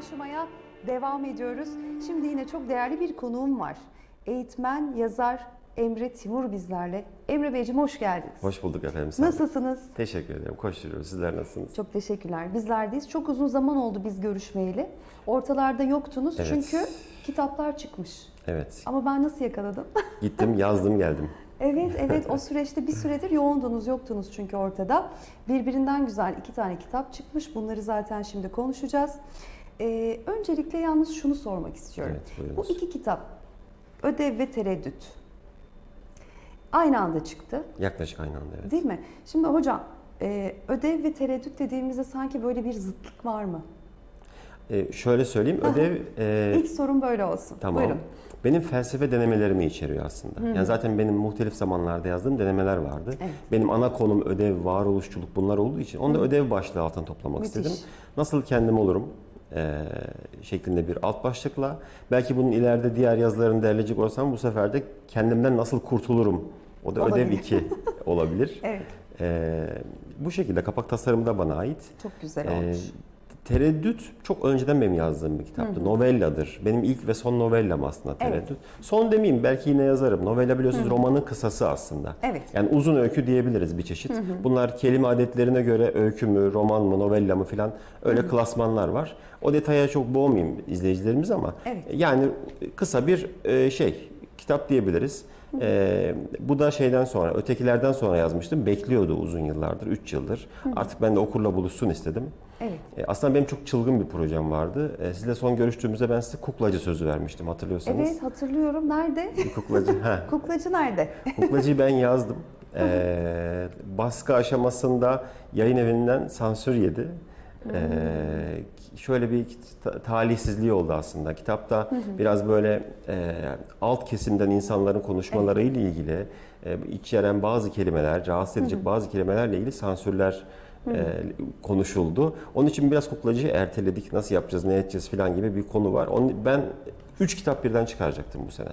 taşımaya devam ediyoruz. Şimdi yine çok değerli bir konuğum var. Eğitmen, yazar Emre Timur bizlerle. Emre Beyciğim hoş geldiniz. Hoş bulduk efendim. sağ olun. Nasılsınız? Teşekkür ederim. Koşturuyoruz. Sizler nasılsınız? Çok teşekkürler. Bizlerdeyiz. Çok uzun zaman oldu biz görüşmeyeli. Ortalarda yoktunuz Evet. çünkü kitaplar çıkmış. Evet. Ama ben nasıl yakaladım? Gittim, yazdım, geldim. evet, evet. O süreçte bir süredir yoğundunuz, yoktunuz çünkü ortada. Birbirinden güzel iki tane kitap çıkmış. Bunları zaten şimdi konuşacağız. Ee, öncelikle yalnız şunu sormak istiyorum. Evet, Bu iki kitap, Ödev ve Tereddüt, aynı anda çıktı. Yaklaşık aynı anda evet. Değil mi? Şimdi hocam, e, ödev ve tereddüt dediğimizde sanki böyle bir zıtlık var mı? Ee, şöyle söyleyeyim, ödev e, İlk sorum böyle olsun. tamam. Buyurun. Benim felsefe denemelerimi içeriyor aslında. Yani zaten benim muhtelif zamanlarda yazdığım denemeler vardı. Evet. Benim ana konum ödev, varoluşçuluk bunlar olduğu için onu da ödev başlığı altına toplamak Müthiş. istedim. Nasıl kendim olurum? E, şeklinde bir alt başlıkla. Belki bunun ileride diğer yazılarını derleyecek olsam bu sefer de kendimden nasıl kurtulurum? O da ödev Olabilir. 2 olabilir. Evet, Ee, bu şekilde kapak tasarımı da bana ait. çok güzel Ee, olmuş. Tereddüt çok önceden benim yazdığım bir kitaptı. Novelladır. Benim ilk ve son novellam aslında Evet. Tereddüt. Son demeyeyim belki yine yazarım. Novella biliyorsunuz romanın kısası aslında. Evet. Yani uzun öykü diyebiliriz bir çeşit. Bunlar kelime adetlerine göre öykü mü, roman mı, novella mı filan öyle klasmanlar var. O detaya çok boğmayayım izleyicilerimiz ama Evet. yani kısa bir e, şey kitap diyebiliriz. E, bu da şeyden sonra, ötekilerden sonra yazmıştım. Bekliyordu uzun yıllardır, 3 yıldır. Artık ben de okurla buluşsun istedim. Evet. E, Aslında benim çok çılgın bir projem vardı. E, Sizle son görüştüğümüzde ben size kuklacı sözü vermiştim hatırlıyorsanız. Evet, hatırlıyorum. Nerede? Kuklacı. Heh. Kuklacı nerede? Kuklacıyı ben yazdım. E, baskı aşamasında yayın evinden sansür yedi. E, şöyle bir ta- talihsizliği oldu aslında. Kitapta biraz böyle e, alt kesimden insanların konuşmalarıyla ilgili e, içeren bazı kelimeler, rahatsız edecek bazı kelimelerle ilgili sansürler e, konuşuldu. Onun için biraz kuklacıyı erteledik. Nasıl yapacağız, ne edeceğiz falan gibi bir konu var. Onu, ben üç kitap birden çıkaracaktım bu sene.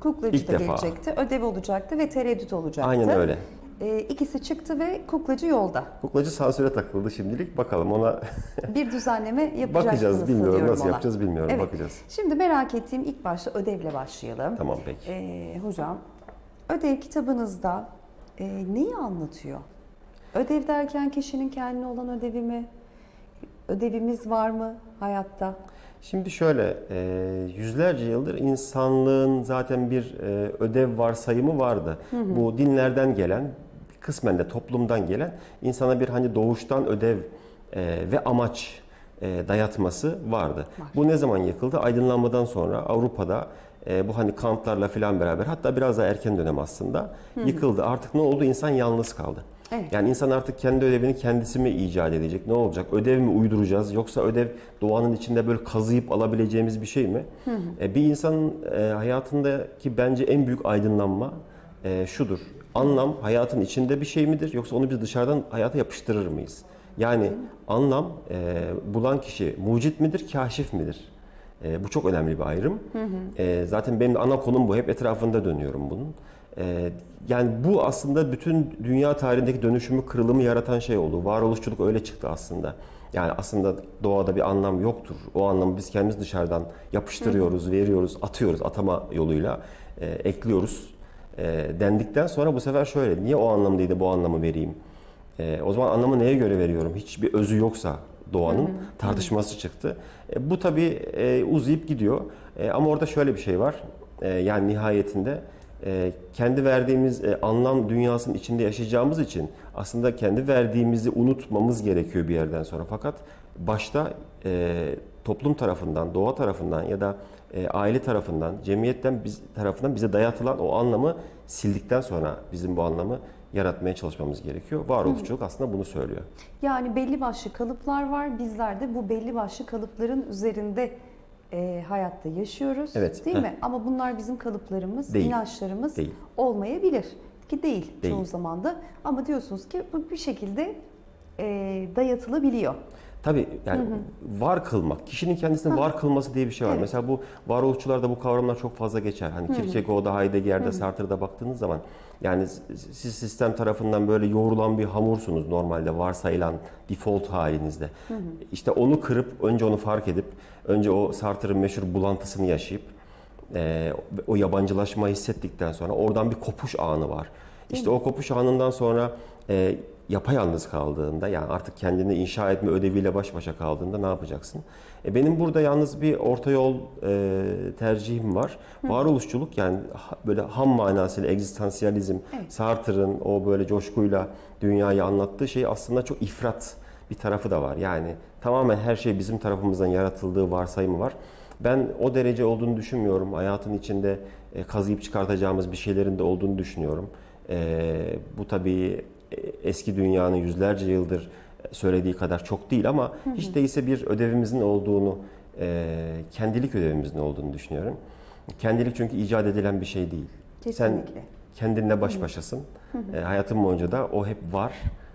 Kuklacı İlk da defa. gelecekti, ödev olacaktı ve tereddüt olacaktı. Aynen öyle. Ee, ikisi çıktı ve kuklacı yolda. Kuklacı sansüre takıldı şimdilik. Bakalım ona Bir düzenleme yapacaksınız bakacağız. Bilmiyorum nasıl ona. yapacağız bilmiyorum. Evet. Bakacağız. Şimdi merak ettiğim ilk başta ödevle başlayalım. Tamam peki. Ee, hocam, ödev kitabınızda e, neyi anlatıyor? Ödev derken kişinin kendine olan ödevi mi? Ödevimiz var mı hayatta? Şimdi şöyle, e, yüzlerce yıldır insanlığın zaten bir e, ödev varsayımı vardı. Bu dinlerden gelen, kısmen de toplumdan gelen insana bir hani doğuştan ödev e, ve amaç dayatması vardı. Bu ne zaman yıkıldı? Aydınlanmadan sonra Avrupa'da e, bu hani kantlarla falan beraber hatta biraz daha erken dönem aslında yıkıldı. Artık ne oldu? İnsan yalnız kaldı. Evet. Yani insan artık kendi ödevini kendisi mi icat edecek? Ne olacak? Ödev mi uyduracağız? Yoksa ödev doğanın içinde böyle kazıyıp alabileceğimiz bir şey mi? E, bir insanın e, hayatındaki bence en büyük aydınlanma e, şudur. Anlam hayatın içinde bir şey midir? Yoksa onu biz dışarıdan hayata yapıştırır mıyız? Yani anlam e, bulan kişi mucit midir, kaşif midir? E, bu çok önemli bir ayrım. E, zaten benim ana konum bu. Hep etrafında dönüyorum bunun. E, yani bu aslında bütün dünya tarihindeki dönüşümü, kırılımı yaratan şey oldu. Varoluşçuluk öyle çıktı aslında. Yani aslında doğada bir anlam yoktur. O anlamı biz kendimiz dışarıdan yapıştırıyoruz, veriyoruz, atıyoruz atama yoluyla, e, ekliyoruz. E, dendikten sonra bu sefer şöyle, niye o anlamdaydı bu anlamı vereyim? E, o zaman anlamı neye göre veriyorum? Hiçbir özü yoksa doğanın tartışması çıktı. E, bu tabii e, uzayıp gidiyor. E, ama orada şöyle bir şey var. E, yani nihayetinde e, kendi verdiğimiz e, anlam dünyasının içinde yaşayacağımız için aslında kendi verdiğimizi unutmamız gerekiyor bir yerden sonra. Fakat başta e, toplum tarafından, doğa tarafından ya da e, aile tarafından, cemiyetten biz tarafından bize dayatılan o anlamı sildikten sonra bizim bu anlamı yaratmaya çalışmamız gerekiyor. Varoluşçuluk aslında bunu söylüyor. Yani belli başlı kalıplar var. Bizler de bu belli başlı kalıpların üzerinde e, hayatta yaşıyoruz. Evet, Değil heh. mi? Ama bunlar bizim kalıplarımız, Değil, inançlarımız değil. olmayabilir. Ki değil, Değil. çoğu zaman da. Ama diyorsunuz ki bu bir şekilde e, dayatılabiliyor. Tabii yani var kılmak, kişinin kendisini var kılması diye bir şey var. Evet. Mesela bu varoluşçularda bu kavramlar çok fazla geçer. Hani Kierkegaard'da, Heidegger'de, Sartre'da baktığınız zaman yani siz sistem tarafından böyle yoğrulan bir hamursunuz normalde varsayılan default halinizde. İşte onu kırıp önce onu fark edip önce o Sartre'ın meşhur bulantısını yaşayıp e, o yabancılaşmayı hissettikten sonra oradan bir kopuş anı var. İşte o kopuş anından sonra e, yapayalnız kaldığında yani artık kendini inşa etme ödeviyle baş başa kaldığında ne yapacaksın? E, benim burada yalnız bir orta yol e, tercihim var. Varoluşçuluk yani ha- böyle ham manasıyla egzistansiyalizm, Evet. Sartre'ın o böyle coşkuyla dünyayı anlattığı şey aslında çok ifrat bir tarafı da var. Yani tamamen her şey bizim tarafımızdan yaratıldığı varsayımı var. Ben o derece olduğunu düşünmüyorum. Hayatın içinde e, kazıyıp çıkartacağımız bir şeylerin de olduğunu düşünüyorum. E, bu tabii e, eski dünyanın yüzlerce yıldır söylediği kadar çok değil ama hiç değilse bir ödevimizin olduğunu, e, kendilik ödevimizin olduğunu düşünüyorum. Kendilik çünkü icat edilen bir şey değil. Sen Kesinlikle. kendinle baş başasın. E, hayatın boyunca da o hep var.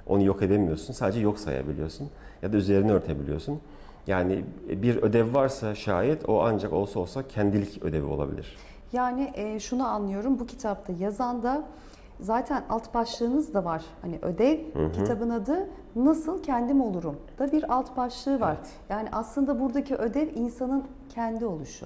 Onu yok edemiyorsun. Sadece yok sayabiliyorsun. Ya da üzerine örtebiliyorsun. Yani bir ödev varsa şayet o ancak olsa olsa kendilik ödevi olabilir. Yani e, şunu anlıyorum bu kitapta yazan da zaten alt başlığınız da var. Hani ödev kitabın adı Nasıl Kendim Olurum da bir alt başlığı var. Evet. Yani aslında buradaki ödev insanın kendi oluşu.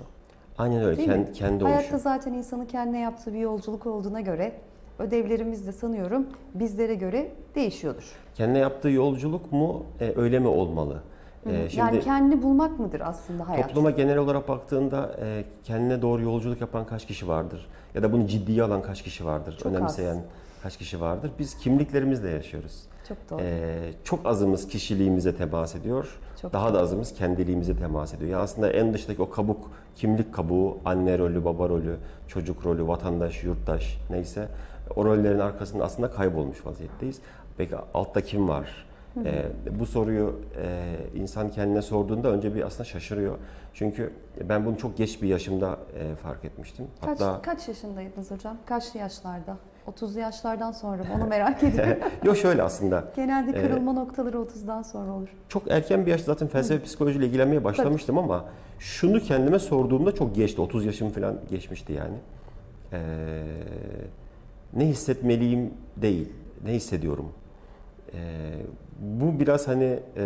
Aynen öyle. Değil mi? Kendi, kendi Hayatta oluşu. zaten insanın kendine yaptığı bir yolculuk olduğuna göre ödevlerimiz de sanıyorum bizlere göre değişiyordur. Kendine yaptığı yolculuk mu, e, öyle mi olmalı? E, yani şimdi kendini bulmak mıdır aslında hayat? topluma genel olarak baktığında e, kendine doğru yolculuk yapan kaç kişi vardır? Ya da bunu ciddiye alan kaç kişi vardır? Çok az. Önemseyen kaç kişi vardır? Biz kimliklerimizle yaşıyoruz. Çok doğru. Ee, çok azımız kişiliğimize temas ediyor. Çok daha da azımız kendiliğimize temas ediyor. Yani aslında en dıştaki o kabuk, kimlik kabuğu, anne rolü, baba rolü, çocuk rolü, vatandaş, yurttaş neyse o rollerin arkasında aslında kaybolmuş vaziyetteyiz. Peki altta kim var? Ee, bu soruyu e, insan kendine sorduğunda önce bir aslında şaşırıyor. Çünkü ben bunu çok geç bir yaşımda e, fark etmiştim. Kaç, Hatta kaç yaşındaydınız hocam? Kaçlı yaşlarda? 30'lu yaşlardan sonra mı? Onu merak ediyorum. yok şöyle aslında. Genelde Ee, kırılma noktaları 30'dan sonra olur. Çok erken bir yaşta zaten felsefe psikolojiyle ilgilenmeye başlamıştım ama şunu kendime sorduğumda çok geçti. 30 yaşım falan geçmişti yani. Ee, ne hissetmeliyim değil, ne hissediyorum. Ee, bu biraz hani e,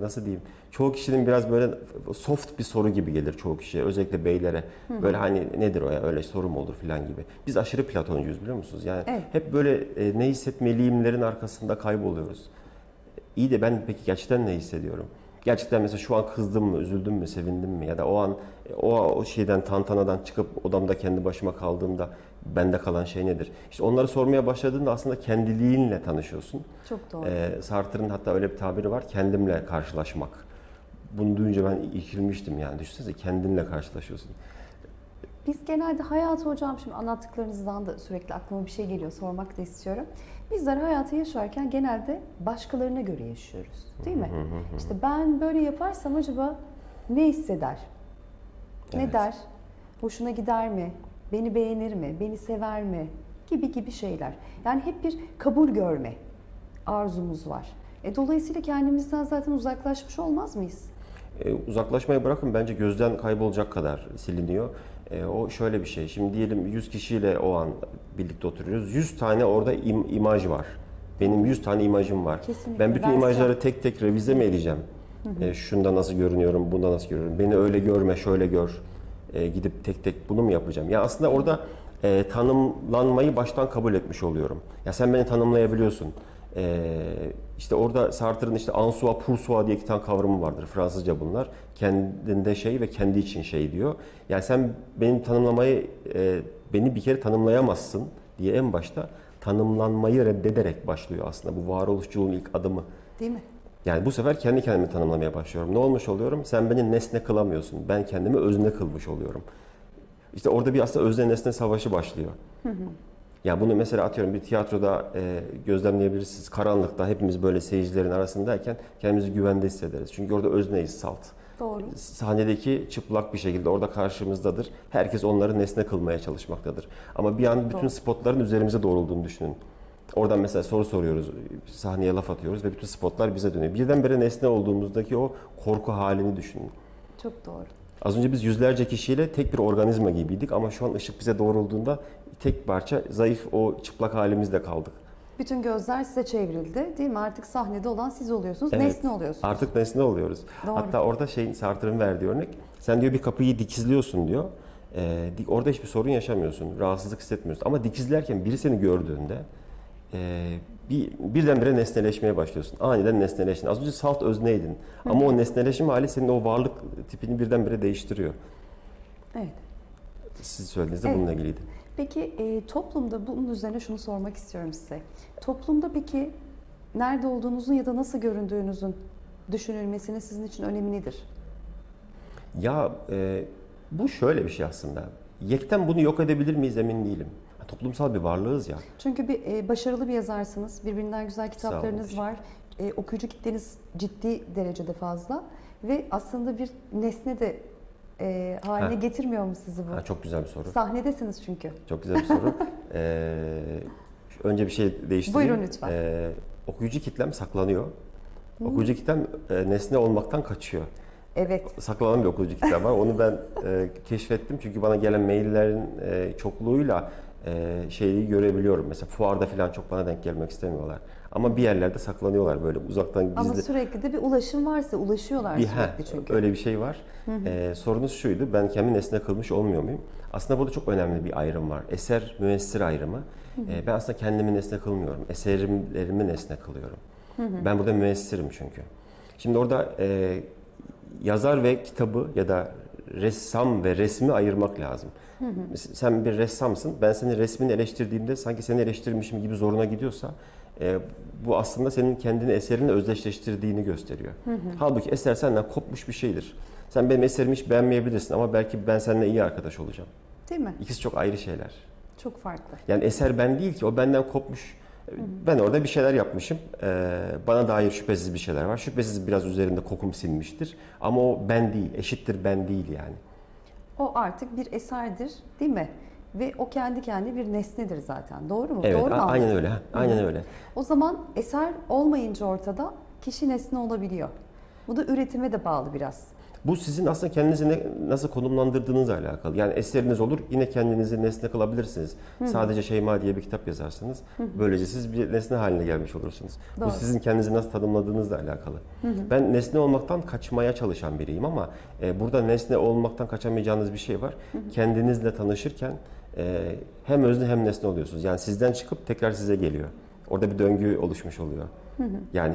nasıl diyeyim, çoğu kişinin biraz böyle soft bir soru gibi gelir çoğu kişiye, özellikle beylere. Böyle hani nedir o ya öyle soru mu olur falan gibi. Biz aşırı platoncuyuz biliyor musunuz? Yani Evet. hep böyle e, ne hissetmeliyimlerin arkasında kayboluyoruz. İyi de ben peki gerçekten ne hissediyorum? Gerçekten mesela şu an kızdım mı, üzüldüm mü, sevindim mi? Ya da o an o, o şeyden, tantanadan çıkıp odamda kendi başıma kaldığımda bende kalan şey nedir? İşte onları sormaya başladığında aslında kendiliğinle tanışıyorsun. Çok doğru. Ee, Sartre'ın hatta öyle bir tabiri var, kendimle karşılaşmak. Bunu duyunca ben irkilmiştim yani. Düşünsenize kendinle karşılaşıyorsun. Biz genelde hayatı hocam şimdi anlattıklarınızdan da sürekli aklıma bir şey geliyor sormak da istiyorum. Bizler hayatı yaşarken genelde başkalarına göre yaşıyoruz. Değil mi? İşte ben böyle yaparsam acaba ne hisseder? Ne Evet. der? Hoşuna gider mi? Beni beğenir mi? Beni sever mi? Gibi gibi şeyler. Yani hep bir kabul görme arzumuz var. E, dolayısıyla kendimizden zaten uzaklaşmış olmaz mıyız? E, uzaklaşmayı bırakın bence gözden kaybolacak kadar siliniyor. E, o şöyle bir şey. Şimdi diyelim 100 kişiyle o an birlikte oturuyoruz. 100 tane orada im- imaj var. Benim 100 tane imajım var. Kesinlikle. Ben bütün Versiyon. imajları tek tek revize mi edeceğim? E, şunda nasıl görünüyorum, bunda nasıl görünüyorum? Beni öyle görme, şöyle gör. E, gidip tek tek bunu mu yapacağım? Ya aslında orada e, tanımlanmayı baştan kabul etmiş oluyorum. Ya sen beni tanımlayabiliyorsun. Ee, işte orada Sartre'ın işte pour soi diye iki tane kavramı vardır. Fransızca bunlar. Kendinde şey ve kendi için şey diyor. Yani sen benim tanımlamayı, e, beni bir kere tanımlayamazsın diye en başta tanımlanmayı reddederek başlıyor aslında. Bu varoluşçuluğun ilk adımı. Değil mi? Yani bu sefer kendi kendimi tanımlamaya başlıyorum. Ne olmuş oluyorum? Sen beni nesne kılamıyorsun. Ben kendimi özne kılmış oluyorum. İşte orada bir aslında özne nesne savaşı başlıyor. Ya bunu mesela atıyorum bir tiyatroda e, gözlemleyebilirsiniz. Karanlıkta hepimiz böyle seyircilerin arasındayken kendimizi güvende hissederiz. Çünkü orada özneyiz, salt. Doğru. Sahnedeki çıplak bir şekilde orada karşımızdadır. Herkes onları nesne kılmaya çalışmaktadır. Ama bir an bütün Doğru. spotların üzerimize doğrulduğunu düşünün. Oradan mesela soru soruyoruz, sahneye laf atıyoruz ve bütün spotlar bize dönüyor. Birdenbire nesne olduğumuzdaki o korku halini düşünün. Çok doğru. Az önce biz yüzlerce kişiyle tek bir organizma gibiydik ama şu an ışık bize doğrulduğunda tek parça zayıf o çıplak halimizde kaldık. Bütün gözler size çevrildi değil mi? Artık sahnede olan siz oluyorsunuz, Evet. nesne oluyorsunuz. Artık nesne oluyoruz. Doğru. Hatta orada şey Sartre'ın verdiği örnek, sen diyor bir kapıyı dikizliyorsun diyor. Ee, di- orada hiçbir sorun yaşamıyorsun, rahatsızlık hissetmiyorsun. Ama dikizlerken biri seni gördüğünde e, bir birdenbire nesneleşmeye başlıyorsun. Aniden nesneleştin. Az önce salt özneydin. Ama o nesneleşme hali senin o varlık tipini birdenbire değiştiriyor. Evet. Siz söylediğinizde Evet. bununla ilgiliydi. Peki e, toplumda bunun üzerine şunu sormak istiyorum size. Toplumda peki nerede olduğunuzun ya da nasıl göründüğünüzün düşünülmesinin sizin için önemi nedir? Ya e, bu şöyle bir şey aslında. Yekten bunu yok edebilir miyiz emin değilim. Toplumsal bir varlığız ya. Çünkü bir e, başarılı bir yazarsınız, birbirinden güzel kitaplarınız var, e, okuyucu kitleniz ciddi derecede fazla ve aslında bir nesne de e, haline Ha. getirmiyor mu sizi bu? Ha, çok güzel bir soru. Sahnedesiniz çünkü. Çok güzel bir soru. Ee, önce bir şey değiştireyim. Buyurun lütfen. Ee, okuyucu kitlem saklanıyor. Okuyucu kitlem e, nesne olmaktan kaçıyor. Evet. Saklanan bir okuyucu kitlem var. Onu ben e, keşfettim çünkü bana gelen maillerin e, çokluğuyla e, şeyi görebiliyorum. Mesela fuarda falan çok bana denk gelmek istemiyorlar. Ama bir yerlerde saklanıyorlar böyle uzaktan gizli. Ama sürekli de bir ulaşım varsa ulaşıyorlar Bir, sürekli heh, çünkü. öyle bir şey var. Ee, sorunuz şuydu, ben kendimi nesne kılmış olmuyor muyum? Aslında burada çok önemli bir ayrım var. Eser, müessir ayrımı. Ee, ben aslında kendimi nesne kılmıyorum. Eserlerimi nesne kılıyorum. Ben burada müessirim çünkü. Şimdi orada e, yazar ve kitabı ya da ressam ve resmi ayırmak lazım. Sen bir ressamsın, ben senin resmini eleştirdiğimde sanki seni eleştirmişim gibi zoruna gidiyorsa e, bu aslında senin kendini eserinle özdeşleştirdiğini gösteriyor. Halbuki eser senden kopmuş bir şeydir. Sen benim eserimi hiç beğenmeyebilirsin ama belki ben seninle iyi arkadaş olacağım. Değil mi? İkisi çok ayrı şeyler. Çok farklı. Yani eser ben değil ki, o benden kopmuş. Ben orada bir şeyler yapmışım. Ee, bana dair şüphesiz bir şeyler var. Şüphesiz biraz üzerinde kokum sinmiştir. Ama o ben değil, eşittir ben değil yani. O artık bir eserdir değil mi? Ve o kendi kendine bir nesnedir zaten. Doğru mu? Evet, Doğru mu aynen öyle. Aynen öyle. O zaman eser olmayınca ortada kişi nesne olabiliyor. Bu da üretime de bağlı biraz. Bu sizin aslında kendinizi ne- nasıl konumlandırdığınızla alakalı. Yani eseriniz olur, yine kendinizi nesne kılabilirsiniz. Sadece Şeyma diye bir kitap yazarsınız. Böylece siz bir nesne haline gelmiş olursunuz. Doğru. Bu sizin kendinizi nasıl tanımladığınızla alakalı. Ben nesne olmaktan kaçmaya çalışan biriyim ama e, burada nesne olmaktan kaçamayacağınız bir şey var. Kendinizle tanışırken e, hem özne hem nesne oluyorsunuz. Yani sizden çıkıp tekrar size geliyor. Orada bir döngü oluşmuş oluyor. Yani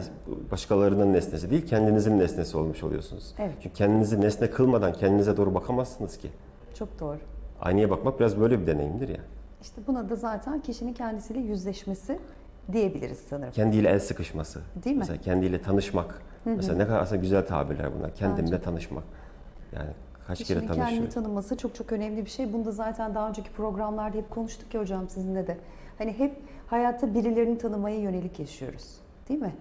başkalarının nesnesi değil, kendinizin nesnesi olmuş oluyorsunuz. Evet. Çünkü kendinizi nesne kılmadan kendinize doğru bakamazsınız ki. Çok doğru. Aynaya bakmak biraz böyle bir deneyimdir ya. İşte buna da zaten kişinin kendisiyle yüzleşmesi diyebiliriz sanırım. Kendiyle el sıkışması. Değil mi? Mesela kendiyle tanışmak. Mesela ne kadar aslında güzel tabirler bunlar. Kendimle tanışmak. Yani kaç kere Kişinin kendini tanışıyor. tanıması çok çok önemli bir şey. Bunu da zaten daha önceki programlarda hep konuştuk ya hocam sizinle de. Hani hep hayatta birilerini tanımaya yönelik yaşıyoruz. Değil mi?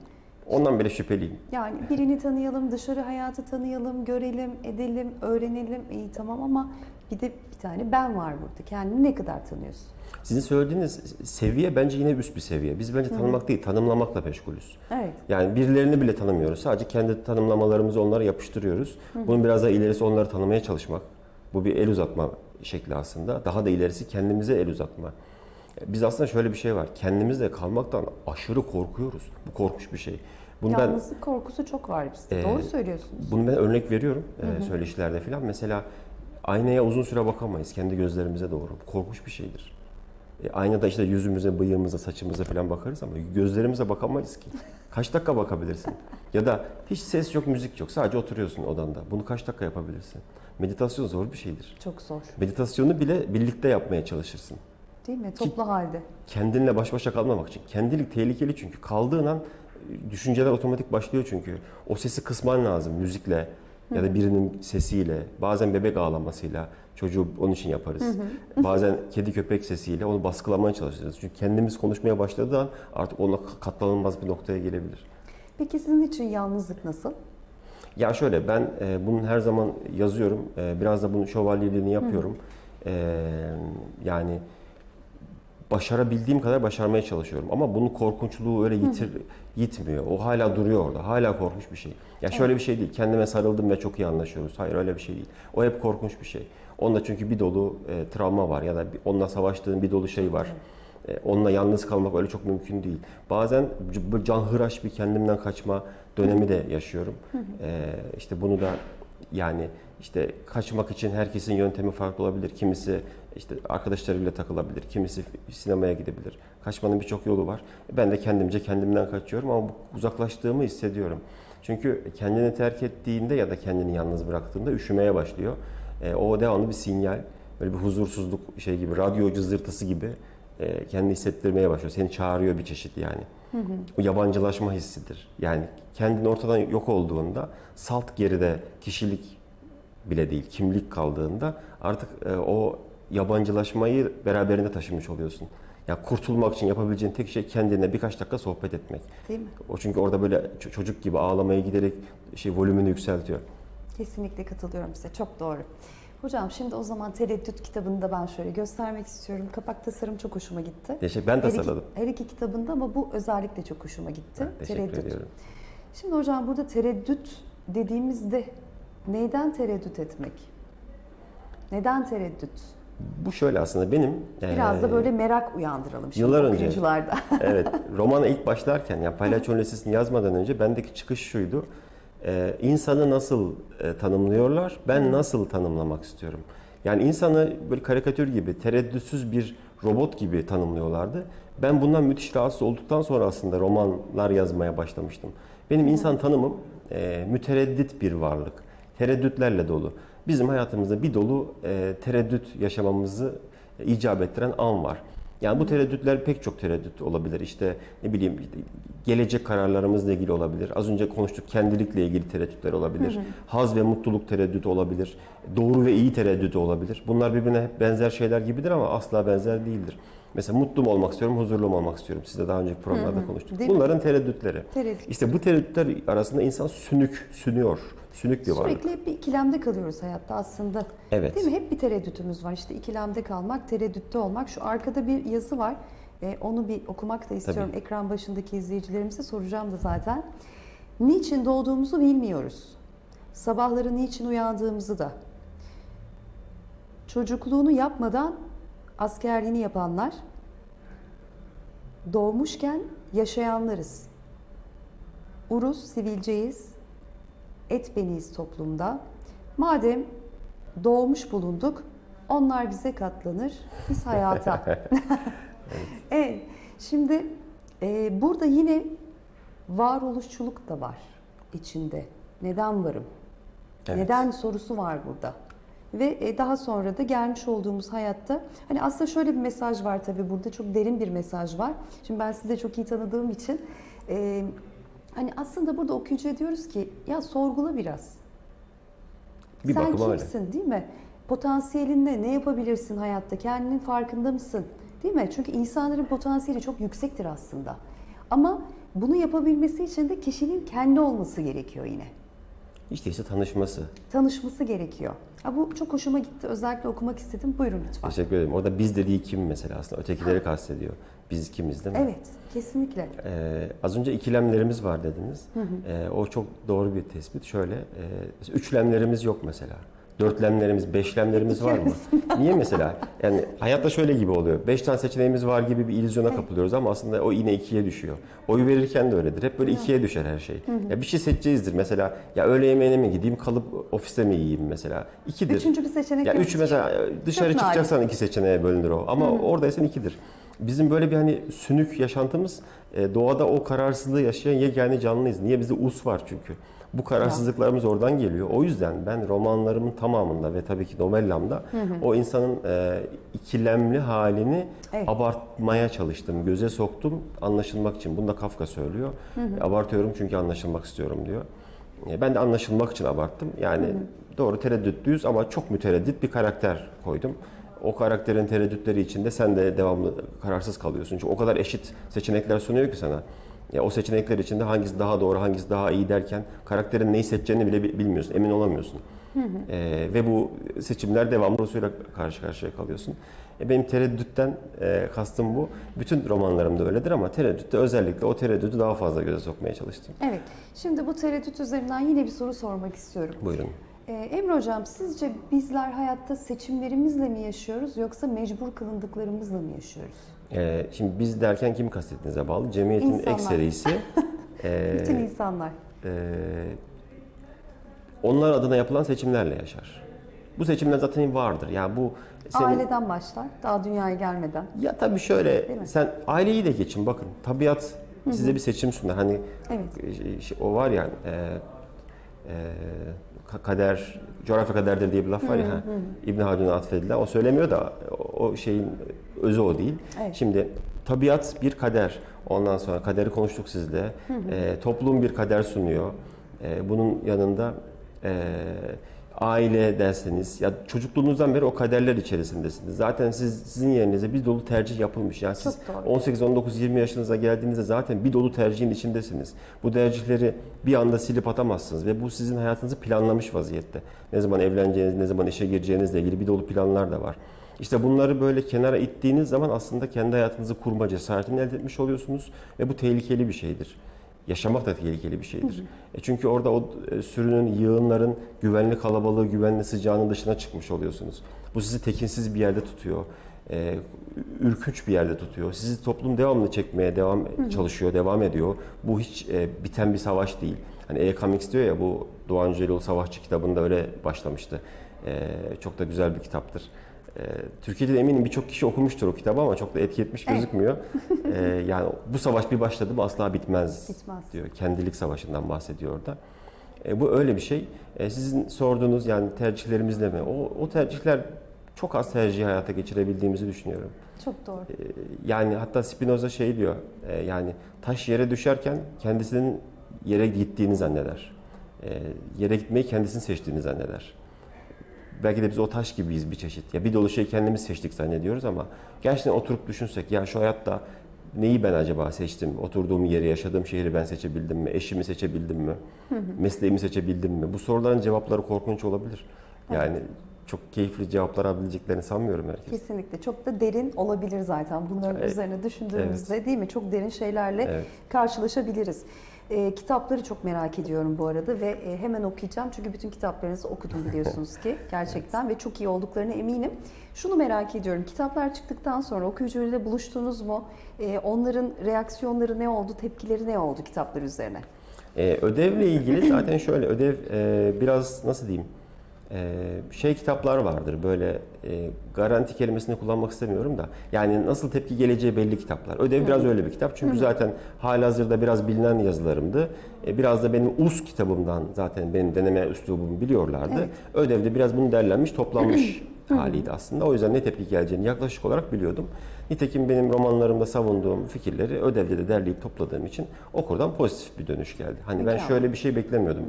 Ondan bile şüpheliyim. Yani birini tanıyalım, dışarı hayatı tanıyalım, görelim, edelim, öğrenelim. İyi tamam ama bir de bir tane ben var burada. Kendini ne kadar tanıyorsun? Sizin söylediğiniz seviye bence yine üst bir seviye. Biz bence tanımak değil, tanımlamakla meşgulüz. Evet. Yani birilerini bile tanımıyoruz. Sadece kendi tanımlamalarımızı onlara yapıştırıyoruz. Bunun biraz daha ilerisi onları tanımaya çalışmak. Bu bir el uzatma şekli aslında. Daha da ilerisi kendimize el uzatma. Biz aslında şöyle bir şey var. Kendimizle kalmaktan aşırı korkuyoruz. Bu korkunç bir şey. Bunu ben Yalnızlık korkusu çok var bizde. Ee, Doğru söylüyorsunuz. bunu ben örnek veriyorum e, söyleşilerde falan. Mesela aynaya uzun süre bakamayız kendi gözlerimize doğru. Bu korkunç bir şeydir. E, aynada işte yüzümüze, bıyığımıza, saçımıza falan bakarız ama gözlerimize bakamayız ki. Kaç dakika bakabilirsin? Ya da hiç ses yok, müzik yok. Sadece oturuyorsun odanda. Bunu kaç dakika yapabilirsin? Meditasyon zor bir şeydir. Çok zor. Meditasyonu bile birlikte yapmaya çalışırsın. Değil mi? Toplu halde. Kendinle baş başa kalmamak için. Kendilik tehlikeli çünkü. Kaldığın an e, düşünceler otomatik başlıyor çünkü. O sesi kısman lazım müzikle ya da birinin sesiyle, bazen bebek ağlamasıyla. Çocuğu onun için yaparız. Bazen kedi köpek sesiyle onu baskılamaya çalışırız. Çünkü kendimiz konuşmaya başladığı an artık ona katlanılmaz bir noktaya gelebilir. Peki sizin için yalnızlık nasıl? Ya şöyle ben e, bunun her zaman yazıyorum. E, biraz da bunun şövalyeliğini yapıyorum. E, yani başarabildiğim kadar başarmaya çalışıyorum. Ama bunun korkunçluğu öyle yitir, yitmiyor. O hala duruyor orada. Hala korkunç bir şey. Ya şöyle bir şey değil. Kendime sarıldım ve çok iyi anlaşıyoruz. Hayır öyle bir şey değil. O hep korkunç bir şey. Onunla çünkü bir dolu e, travma var ya da bir- onunla savaştığın bir dolu şey var. E, onunla yalnız kalmak öyle çok mümkün değil. Bazen canhıraş bir kendimden kaçma dönemi de yaşıyorum. E, işte bunu da yani işte kaçmak için herkesin yöntemi farklı olabilir. Kimisi işte arkadaşlarıyla takılabilir, kimisi sinemaya gidebilir. Kaçmanın birçok yolu var. Ben de kendimce kendimden kaçıyorum ama uzaklaştığımı hissediyorum. Çünkü kendini terk ettiğinde ya da kendini yalnız bıraktığında üşümeye başlıyor. E, o devamlı bir sinyal, böyle bir huzursuzluk şey gibi, radyo cızırtısı gibi e, kendini hissettirmeye başlıyor. Seni çağırıyor bir çeşit yani. Bu yabancılaşma hissidir. Yani kendin ortadan yok olduğunda salt geride kişilik bile değil, kimlik kaldığında artık e, o yabancılaşmayı beraberinde taşımış oluyorsun. Ya kurtulmak için yapabileceğin tek şey kendine birkaç dakika sohbet etmek. Değil mi? O çünkü orada böyle çocuk gibi ağlamaya giderek şey volümünü yükseltiyor. Kesinlikle katılıyorum size. Çok doğru. Hocam şimdi o zaman Tereddüt kitabını da ben şöyle göstermek istiyorum. Kapak tasarım çok hoşuma gitti. Teşekkür, ben Her iki, tasarladım. her iki kitabında ama bu özellikle çok hoşuma gitti. Teşekkür ediyorum. Şimdi hocam burada tereddüt dediğimizde neyden tereddüt etmek? Neden tereddüt? Bu şöyle aslında benim Biraz eee, da böyle merak uyandıralım şimdi yıllar önce. evet, romana ilk başlarken, yani Palyaço'nun Lisesi'ni yazmadan önce bendeki çıkış şuydu. Ee, insanı nasıl e, tanımlıyorlar, ben nasıl tanımlamak istiyorum. Yani insanı böyle karikatür gibi, tereddütsüz bir robot gibi tanımlıyorlardı. Ben bundan müthiş rahatsız olduktan sonra aslında romanlar yazmaya başlamıştım. Benim insan tanımım e, mütereddit bir varlık, tereddütlerle dolu. Bizim hayatımızda bir dolu e, tereddüt yaşamamızı e, icap ettiren an var. Yani bu tereddütler pek çok tereddüt olabilir. İşte ne bileyim gelecek kararlarımızla ilgili olabilir. Az önce konuştuk kendilikle ilgili tereddütler olabilir. Haz ve mutluluk tereddütü olabilir. Doğru ve iyi tereddütü olabilir. Bunlar birbirine hep benzer şeyler gibidir ama asla benzer değildir. Mesela mutlu mu olmak istiyorum, huzurlu mu olmak istiyorum. Siz de daha önceki programlarda konuştuk. Değil mi? Bunların tereddütleri. Tereddüt. İşte bu tereddütler arasında insan sünük, sünüyor. Sünük bir varlık. Sürekli hep bir ikilemde kalıyoruz hayatta aslında. Evet. Değil mi? Hep bir tereddütümüz var. İşte ikilemde kalmak, tereddütte olmak. Şu arkada bir yazı var. Ee, onu bir okumak da istiyorum. Ekran başındaki izleyicilerimize soracağım da zaten. Niçin doğduğumuzu bilmiyoruz. Sabahları niçin uyandığımızı da. Çocukluğunu yapmadan askerliğini yapanlar, doğmuşken yaşayanlarız. Urus, sivilceyiz, et beniyiz toplumda. Madem doğmuş bulunduk, onlar bize katlanır, biz hayata. evet. Şimdi e, burada yine varoluşçuluk da var içinde. Neden varım? Evet. Neden sorusu var burada. Ve e, daha sonra da gelmiş olduğumuz hayatta hani aslında şöyle bir mesaj var tabii burada çok derin bir mesaj var. Şimdi ben sizi de çok iyi tanıdığım için e, hani aslında burada okuyucuya diyoruz ki ya sorgula biraz. Bir Sen bakıma öyle. kimsin değil mi? Potansiyelin ne? Ne yapabilirsin hayatta? Kendinin farkında mısın? Değil mi? Çünkü insanların potansiyeli çok yüksektir aslında. Ama bunu yapabilmesi için de kişinin kendi olması gerekiyor yine. İşte ise tanışması. Tanışması gerekiyor. Ha, bu çok hoşuma gitti. Özellikle okumak istedim. Buyurun lütfen. Teşekkür ederim. Orada biz dediği kim mesela aslında? Ötekileri kastediyor. Biz kimiz değil mi? Evet, kesinlikle. Ee, az önce ikilemlerimiz var dediniz. Ee, o çok doğru bir tespit. Şöyle, e, üçlemlerimiz yok mesela. Dörtlemlerimiz, beşlemlerimiz var mı? Niye mesela? Yani hayatta şöyle gibi oluyor. Beş tane seçeneğimiz var gibi bir illüzyona kapılıyoruz ama aslında o yine ikiye düşüyor. Oy verirken de öyledir. Hep böyle ikiye düşer her şey. Ya bir şey seçeceğizdir mesela. Ya öğle yemeğine mi gideyim, kalıp ofiste mi yiyeyim mesela? İkidir. Üçüncü bir seçenek Ya yok. üç mesela dışarı Çok nadir. çıkacaksan iki seçeneğe bölünür o. Ama oradaysan ikidir. Bizim böyle bir hani sünük yaşantımız e, doğada o kararsızlığı yaşayan yegane canlıyız. Niye bizde us var çünkü. Bu kararsızlıklarımız oradan geliyor. O yüzden ben romanlarımın tamamında ve tabii ki novellamda o insanın e, ikilemli halini Evet. abartmaya çalıştım. Göze soktum anlaşılmak için. Bunu da Kafka söylüyor. Abartıyorum çünkü anlaşılmak istiyorum diyor. E, Ben de anlaşılmak için abarttım. Yani doğru tereddütlüyüz ama çok mütereddit bir karakter koydum. O karakterin tereddütleri içinde sen de devamlı kararsız kalıyorsun. Çünkü o kadar eşit seçenekler sunuyor ki sana. Ya o seçenekler içinde hangisi daha doğru, hangisi daha iyi derken karakterin neyi seçeceğini bile bi- bilmiyorsun, emin olamıyorsun. E, ve bu seçimler devamlı sorusuyla karşı karşıya kalıyorsun. E, benim tereddütten e, kastım bu. Bütün romanlarımda öyledir ama tereddütte özellikle o tereddütü daha fazla göze sokmaya çalıştım. Evet. Şimdi bu tereddüt üzerinden yine bir soru sormak istiyorum. Buyurun. Ee, Emre Hocam sizce bizler hayatta seçimlerimizle mi yaşıyoruz yoksa mecbur kılındıklarımızla mı yaşıyoruz? E, şimdi biz derken kimi kastettiğinize bağlı. Cemiyetin İnsanlar. ekserisi e, Bütün insanlar. e, onlar adına yapılan seçimlerle yaşar. Bu seçimler zaten vardır. Yani bu senin, Aileden başlar, daha dünyaya gelmeden. Ya tabii şöyle sen aileyi de geçin bakın. Tabiat size bir seçim sunar. Hani Evet. şey- şey- o var ya e, e, ka- kader coğrafya kaderdir diye bir laf var ya. ha, İbn Haldun'a atfedilen. O söylemiyor da o şeyin özü o değil. Evet. Şimdi tabiat bir kader. Ondan sonra kaderi konuştuk sizle. E, toplum bir kader sunuyor. E, bunun yanında e, aile derseniz ya çocukluğunuzdan beri o kaderler içerisindesiniz. Zaten siz sizin yerinize bir dolu tercih yapılmış. Yani siz Çok doğru. 18, 19, 20 yaşınıza geldiğinizde zaten bir dolu tercihin içindesiniz. Bu tercihleri bir anda silip atamazsınız ve bu sizin hayatınızı planlamış vaziyette. Ne zaman evleneceğiniz, ne zaman işe gireceğinizle ilgili bir dolu planlar da var. İşte bunları böyle kenara ittiğiniz zaman aslında kendi hayatınızı kurma cesaretini elde etmiş oluyorsunuz ve bu tehlikeli bir şeydir. Yaşamak da tehlikeli bir şeydir. E çünkü orada o e, sürünün, yığınların güvenli kalabalığı, güvenli sıcağının dışına çıkmış oluyorsunuz. Bu sizi tekinsiz bir yerde tutuyor. E, ürkünç bir yerde tutuyor. Sizi toplum devamlı çekmeye devam çalışıyor, devam ediyor. Bu hiç e, biten bir savaş değil. Hani E. Comics diyor ya bu Doğan Cüceloğlu Savaşçı kitabında öyle başlamıştı. E, çok da güzel bir kitaptır. E, Türkiye'de de eminim birçok kişi okumuştur o kitabı ama çok da etki etmiş Evet. gözükmüyor. E, yani bu savaş bir başladı mı asla bitmez, Bitmez. diyor. Kendilik savaşından bahsediyor orada. E, bu öyle bir şey. E, sizin sorduğunuz yani tercihlerimizle mi? O, o tercihler çok az tercihi hayata geçirebildiğimizi düşünüyorum. Çok doğru. E, yani hatta Spinoza şey diyor, e, yani taş yere düşerken kendisinin yere gittiğini zanneder. E, yere gitmeyi kendisini seçtiğini zanneder. Belki de biz o taş gibiyiz bir çeşit. Ya bir dolu şey kendimiz seçtik zannediyoruz ama gerçekten oturup düşünsek ya şu hayatta neyi ben acaba seçtim? Oturduğum yeri, yaşadığım şehri ben seçebildim mi? Eşimi seçebildim mi? Mesleğimi seçebildim mi? Bu soruların cevapları korkunç olabilir. Yani çok keyifli cevaplar alabileceklerini sanmıyorum herkes. Kesinlikle. Çok da derin olabilir zaten. Bunların Evet. üzerine düşündüğümüzde değil mi? Çok derin şeylerle Evet. karşılaşabiliriz. Ee, kitapları çok merak ediyorum bu arada ve e, hemen okuyacağım. Çünkü bütün kitaplarınızı okudum biliyorsunuz ki gerçekten ve çok iyi olduklarına eminim. Şunu merak ediyorum. Kitaplar çıktıktan sonra okuyucuyla buluştunuz mu? Ee, onların reaksiyonları ne oldu? Tepkileri ne oldu kitaplar üzerine? Ee, ödevle ilgili zaten şöyle ödev e, biraz nasıl diyeyim e, şey kitaplar vardır böyle e, garanti kelimesini kullanmak istemiyorum da yani nasıl tepki geleceği belli kitaplar. Ödev biraz öyle bir kitap çünkü zaten halihazırda biraz bilinen yazılarımdı. E, biraz da benim US kitabımdan zaten benim deneme üslubumu biliyorlardı. Evet. Ödevde biraz bunu derlenmiş toplanmış haliydi aslında. O yüzden ne tepki geleceğini yaklaşık olarak biliyordum. Nitekim benim romanlarımda savunduğum fikirleri ödevde de derleyip topladığım için okurdan pozitif bir dönüş geldi. Hani ben şöyle bir şey beklemiyordum.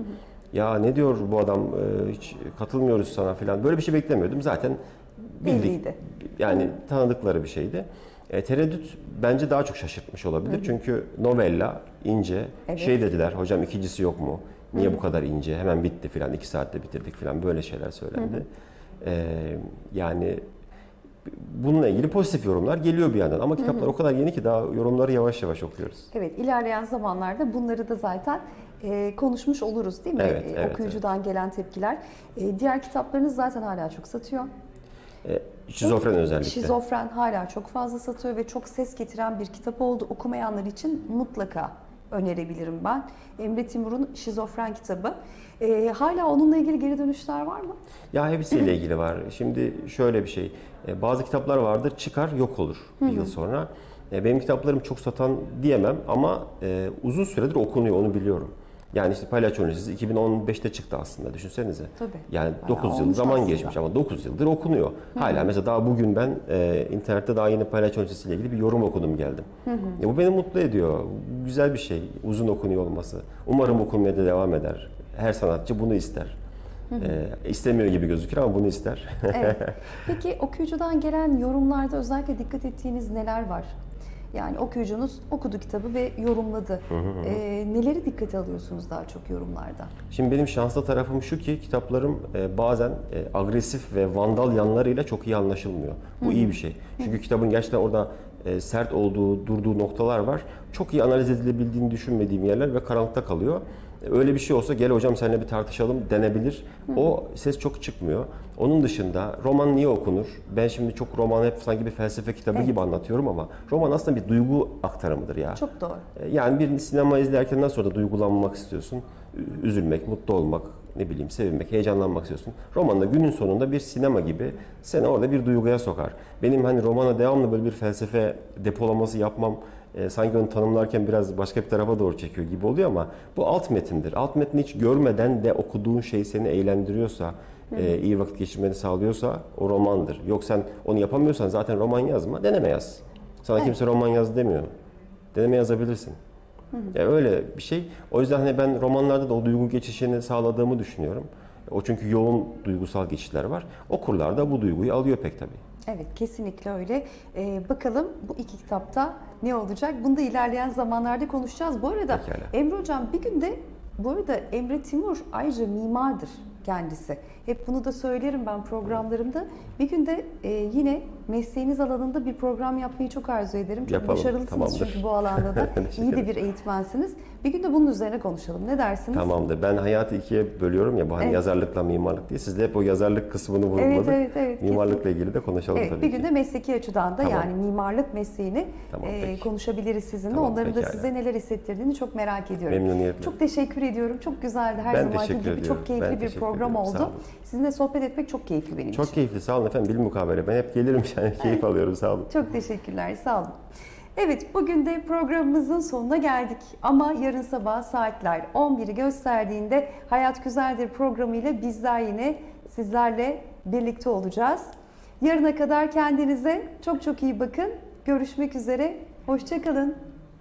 Ya ne diyor bu adam e, hiç katılmıyoruz sana falan. Böyle bir şey beklemiyordum. Zaten bildik. Belliydi. Yani tanıdıkları bir şeydi. E, tereddüt bence daha çok şaşırtmış olabilir. Çünkü novella ince. Evet. Şey dediler hocam ikincisi yok mu? Niye bu kadar ince? Hemen bitti filan. iki saatte bitirdik filan. Böyle şeyler söylendi. E, yani bununla ilgili pozitif yorumlar geliyor bir yandan. Ama kitaplar o kadar yeni ki daha yorumları yavaş yavaş okuyoruz. Evet, ilerleyen zamanlarda bunları da zaten e, konuşmuş oluruz değil mi? Evet, E, evet, Okuyucudan gelen tepkiler. E, diğer kitaplarınız zaten hala çok satıyor. E, şizofren özellikle. Şizofren hala çok fazla satıyor ve çok ses getiren bir kitap oldu. Okumayanlar için mutlaka önerebilirim ben. Emre Timur'un Şizofren kitabı. E, hala onunla ilgili geri dönüşler var mı? Ya hepsiyle ilgili var. Şimdi şöyle bir şey. e, Bazı kitaplar vardır çıkar yok olur bir yıl sonra. E, Benim kitaplarım çok satan diyemem ama e, uzun süredir okunuyor onu biliyorum. Yani işte Palyaço Lisesi 2015'te çıktı aslında düşünsenize. Tabii. Yani Bayağı 9 yıl zaman aslında. geçmiş ama 9 yıldır okunuyor. Hala mesela daha bugün ben e, internette daha yeni Palyaço Lisesi ile ilgili bir yorum okudum geldim. E, bu beni mutlu ediyor. Güzel bir şey uzun okunuyor olması. Umarım okunmaya da devam eder. Her sanatçı bunu ister. E, istemiyor gibi gözükür ama bunu ister. Evet. Peki okuyucudan gelen yorumlarda özellikle dikkat ettiğiniz neler var? Yani okuyucunuz okudu kitabı ve yorumladı. Ee, neleri dikkate alıyorsunuz daha çok yorumlarda? Şimdi benim şanslı tarafım şu ki kitaplarım e, bazen e, agresif ve vandal yanlarıyla çok iyi anlaşılmıyor. Bu iyi bir şey. Çünkü kitabın gerçekten orada e, sert olduğu, durduğu noktalar var. Çok iyi analiz edilebildiğini düşünmediğim yerler ve karanlıkta kalıyor. Öyle bir şey olsa gel hocam seninle bir tartışalım denebilir. O ses çok çıkmıyor. Onun dışında roman niye okunur? Ben şimdi çok roman hep sanki bir felsefe kitabı Evet. gibi anlatıyorum ama roman aslında bir duygu aktarımıdır ya. Çok doğru. E, Yani bir sinema izlerken nasıl sonra duygulanmak istiyorsun? Üzülmek, mutlu olmak, ne bileyim sevinmek, heyecanlanmak istiyorsun. Romanda günün sonunda bir sinema gibi seni orada bir duyguya sokar. Benim hani romana devamlı böyle bir felsefe depolaması yapmam e, sanki onu tanımlarken biraz başka bir tarafa doğru çekiyor gibi oluyor ama bu alt metindir. Alt metni hiç görmeden de okuduğun şey seni eğlendiriyorsa, e, iyi vakit geçirmeni sağlıyorsa o romandır. Yok sen onu yapamıyorsan zaten roman yazma, deneme yaz. Sana Evet. kimse roman yaz demiyor. Deneme yazabilirsin. Ya öyle bir şey. O yüzden hani ben romanlarda da o duygu geçişini sağladığımı düşünüyorum. O çünkü yoğun duygusal geçişler var. Okurlar da bu duyguyu alıyor pek tabii. Evet kesinlikle öyle. Ee, bakalım bu iki kitapta ne olacak? Bunu da ilerleyen zamanlarda konuşacağız. Bu arada Pekala. Emre Hocam bir günde bu arada Emre Timur ayrıca mimardır kendisi. Hep bunu da söylerim ben programlarımda. Bir günde e, yine mesleğiniz alanında bir program yapmayı çok arzu ederim. Çok Yapalım, başarılısınız tamamdır. çünkü bu alanda da. İyi de bir eğitmensiniz. Bir günde bunun üzerine konuşalım. Ne dersiniz? Tamamdır. Ben hayatı ikiye bölüyorum ya bu hani Evet. yazarlıkla mimarlık diye. Siz de hep o yazarlık kısmını vurguladık. evet, evet, Mimarlıkla ilgili de konuşalım Evet, tabii bir ki. günde mesleki açıdan da Tamam. yani mimarlık mesleğini Tamam, e, konuşabiliriz sizinle. Tamam, Onların da size neler hissettirdiğini çok merak ediyorum. Memnuniyetle. Çok teşekkür ediyorum. Çok güzeldi her Ben zamanki gibi. ediyorum. Çok keyifli Ben bir program ediyorum. Oldu. Sizinle sohbet etmek çok keyifli benim Çok için. keyifli. Sağ olun efendim. Bilmukabele. Ben hep gelirim yani keyif alıyorum. Sağ olun. Çok teşekkürler. Sağ olun. Evet, bugün de programımızın sonuna geldik. Ama yarın sabah saatler 11'i gösterdiğinde Hayat Güzeldir programıyla bizler yine sizlerle birlikte olacağız. Yarına kadar kendinize çok çok iyi bakın. Görüşmek üzere. Hoşçakalın.